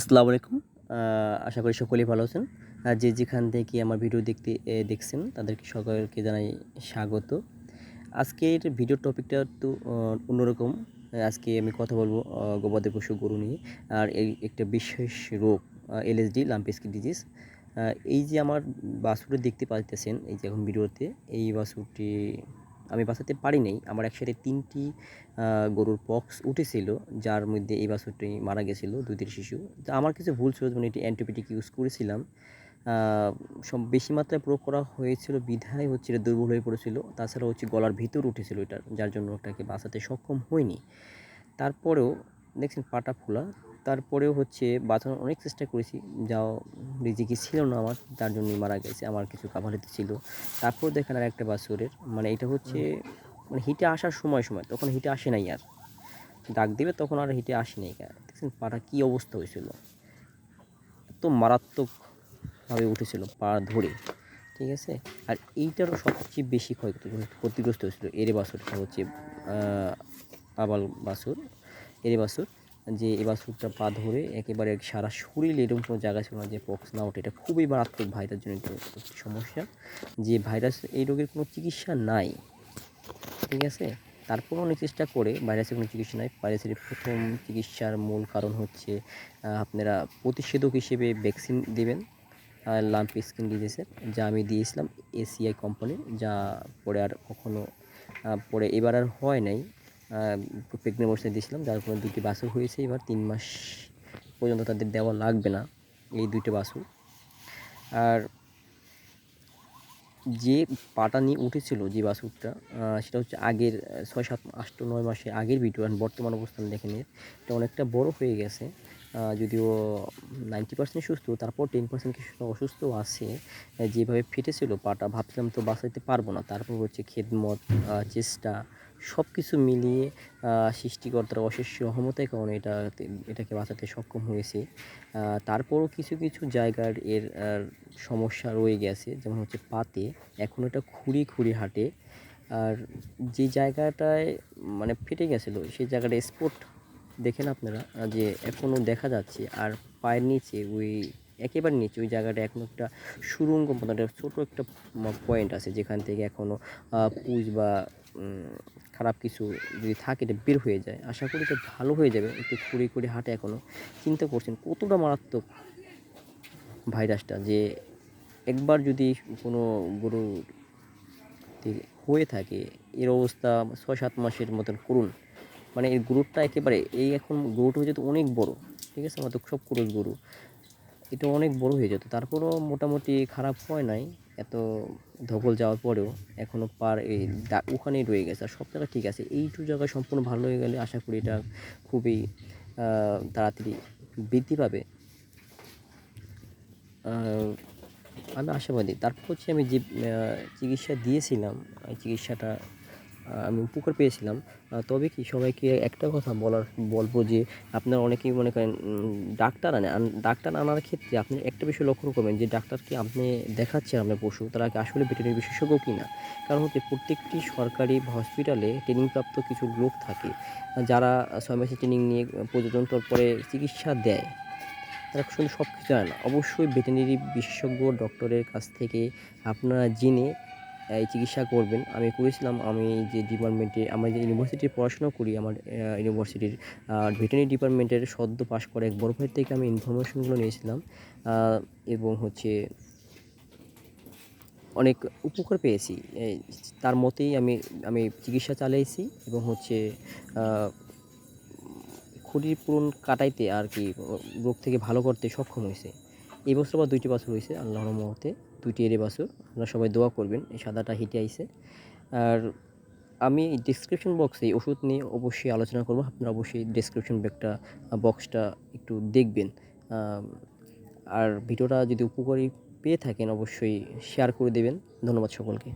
আসসালামু আলাইকুম। আশা করি সকলেই ভালো আছেন। যে যেখান থেকে আমার ভিডিও দেখতে দেখছেন, তাদেরকে সকলকে জানাই স্বাগত। আজকের ভিডিও টপিকটা একটু অন্যরকম। আজকে আমি কথা বলব গবাদি পশু গরু নিয়ে। আর এই একটা বিশেষ রোগ এলএসডি লাম্পিস্কি ডিজিজ এই যে আমার বাছুরটি দেখতে পাইতেছেন, এই যে এখন ভিডিওতে, এই বাছুরটি আমি বাঁচাতে পারি নাই। আমার একসাথে তিনটি গরুর পক্স উঠেছিল, যার মধ্যে এই বাছুরটি মারা গেছিল, দুধের শিশু। তা আমার কিছু ভুল ছিল মানে এটি অ্যান্টিবায়োটিক ইউজ করেছিলাম। সব বেশি মাত্রায় প্রয়োগ করা হয়েছিল, বিধায় হচ্ছে এটা দুর্বল হয়ে পড়েছিল। তাছাড়া হচ্ছে গলার ভিতর উঠেছিল এটার, যার জন্য ওটাকে বাঁচাতে সক্ষম হয়নি তারপরেও দেখছেন পাটা ফোলা। তারপরেও হচ্ছে বাঁচানোর অনেক চেষ্টা করেছি যা রিজিকি ছিল না আমার, তার জন্যই মারা গেছে, আমার কিছু কাভারিতে ছিল। তারপর দেখেন আর একটা বাছুরের মানে এটা হচ্ছে মানে হিটে আসার সময় সময়, তখন হিটে আসে নাই আর। ডাক দিবে তখন আর হিটে আসে নাই দেখছেন পাটা কী অবস্থা হয়েছিল। এত মারাত্মকভাবে উঠেছিল পা ধরে, ঠিক আছে? আর এইটারও সবচেয়ে বেশি ক্ষয়ক্ষতি ক্ষতিগ্রস্ত হয়েছিল এরে বাছুরটা হচ্ছে আবাল বাছুর এরে বাছুর যে এই বাছুরটা পা ধরে একেবারে সারা শরীর এরকম কোনো জায়গা ছিল না যে পক্স না ওঠে। এটা খুবই মারাত্মক ভাইরাস জনিত সমস্যা। যে ভাইরাস এই রোগের কোনো চিকিৎসা নাই। ঠিক আছে? তারপর অনেক চেষ্টা করে ভাইরাসের কোনো চিকিৎসা নাই। ভাইরাসের প্রথম চিকিৎসার মূল কারণ হচ্ছে আপনারা প্রতিষেধক হিসেবে ভ্যাকসিন দেবেন লাম্প স্কিন ডিজিজের যা আমি দিয়েছিলাম এসিআই কোম্পানির যা পরে আর কখনো পরে এবার আর হয় নাই। প্রেগনেন্ট অবস্থায় দিয়েছিলাম যার ফলে দুটি বাছুর হয়েছে। এবার তিন মাস পর্যন্ত তাদের দেওয়া লাগবে না এই দুইটা বাসু আর যে পাটা নিয়ে উঠেছিল যে বাছুরটা সেটা হচ্ছে আগের ছয়, সাত আষ্ট নয় মাসে আগের ভিডিও বর্তমান অবস্থান দেখেন নিয়ে এটা অনেকটা বড় হয়ে গেছে। যদিও নাইনটি পার্সেন্ট সুস্থ, তারপর টেন পার্সেন্ট কিছু অসুস্থ আছে যেভাবে ফেটেছিল পাটা ভাবছিলাম তো বাঁচাইতে পারব না। তারপর হচ্ছে খেদমত চেষ্টা সব কিছু মিলিয়ে সৃষ্টিকর্তার অশেষ সহমতের কারণে এটা এটাকে বাঁচাতে সক্ষম হয়েছে। তারপরও কিছু কিছু জায়গার এর সমস্যা রয়ে গেছে, যেমন হচ্ছে পাতে এখন এটা খুঁড়ি খুঁড়ি হাঁটে। আর যে জায়গাটায় মানে ফেটে গেছিল সেই জায়গাটা স্পট দেখেন আপনারা যে এখনও দেখা যাচ্ছে, আর পায়ের নিচে, ওই একেবারে নিচে, ওই জায়গাটা এখন একটা সুরঙ্গ মতো একটা ছোটো একটা পয়েন্ট আছে, যেখান থেকে এখনও পুজ বা খারাপ কিছু যদি থাকে, এটা বের হয়ে যায়। আশা করি এটা ভালো হয়ে যাবে, একটু খুঁড়ি খুঁড়ি হাঁটে এখনও চিন্তা করছেন, কতটা মারাত্মক ভাইরাসটা, যে একবার যদি কোনো গরু হয়ে থাকে, এর অবস্থা ছয় সাত মাসের মতন করুন। মানে এর গ্রোথটা একেবারে, এই এখন গ্রোথ হয়ে যেত অনেক বড়, ঠিক আছে? আমাদের সব ক্রোজ গরু। এটা অনেক বড় হয়ে যেত। তারপরও মোটামুটি খারাপ হয় নাই, এত ধকল যাওয়ার পরেও। এখনও পার এই ওখানেই রয়ে গেছে। আর সব জায়গা ঠিক আছে। এইটু জায়গায় সম্পূর্ণ ভালো হয়ে গেলে আশা করি এটা খুবই তাড়াতাড়ি বৃদ্ধি পাবে। আমি আশাবাদী। তারপর হচ্ছে আমি যে চিকিৎসা দিয়েছিলাম, এই চিকিৎসাটা আমি উপকার পেয়েছিলাম। তবে কি সবাইকে একটা কথা বলার, বলব যে আপনারা অনেকেই মনে করেন ডাক্তার আনে ডাক্তার আনার ক্ষেত্রে আপনি একটা বিষয় লক্ষ্য করবেন যে ডাক্তারকে আপনি দেখাচ্ছেন আপনার পশু, তারা আসলে ভেটেরিনারি বিশেষজ্ঞ কি না কারণ হচ্ছে প্রত্যেকটি সরকারি হসপিটালে ট্রেনিংপ্রাপ্ত কিছু লোক থাকে, যারা ছয় মাসের ট্রেনিং নিয়ে প্রযোজন পরে চিকিৎসা দেয়। তারা শুধু সব কিছু জানে না। অবশ্যই ভেটেরিনারি বিশেষজ্ঞ ডক্টরের কাছ থেকে আপনারা জেনে এই চিকিৎসা করবেন। আমি করেছিলাম আমি যে ডিপার্টমেন্টে আমরা যে ইউনিভার্সিটির পড়াশোনা করি আমার ইউনিভার্সিটির ভেটেরিনারি ডিপার্টমেন্টের সদ্য পাশ করে এক বড় ভাইয়ের থেকে আমি ইনফরমেশনগুলো নিয়েছিলাম এবং হচ্ছে অনেক উপকার পেয়েছি। তার মতেই আমি আমি চিকিৎসা চালিয়েছি এবং হচ্ছে আহ, ক্ষতির পূরণ কাটাইতে আর কি রোগ থেকে ভালো করতে সক্ষম হয়েছে। এই বছর আবার দুইটি বছর হয়েছে আল্লাহর রহমতে। দুইটি এরে বাসুর আপনারা সবাই দোয়া করবেন, এই সাদাটা হিটে আইছে। আর আমি ডিসক্রিপশন বক্সে এই ওষুধ নিয়ে অবশ্যই আলোচনা করব, আপনারা অবশ্যই ডিসক্রিপশন ব্যাগটা বক্সটা একটু দেখবেন। আর ভিডিওটা যদি উপকারী পেয়ে থাকেন, অবশ্যই শেয়ার করে দেবেন। ধন্যবাদ সকলকে।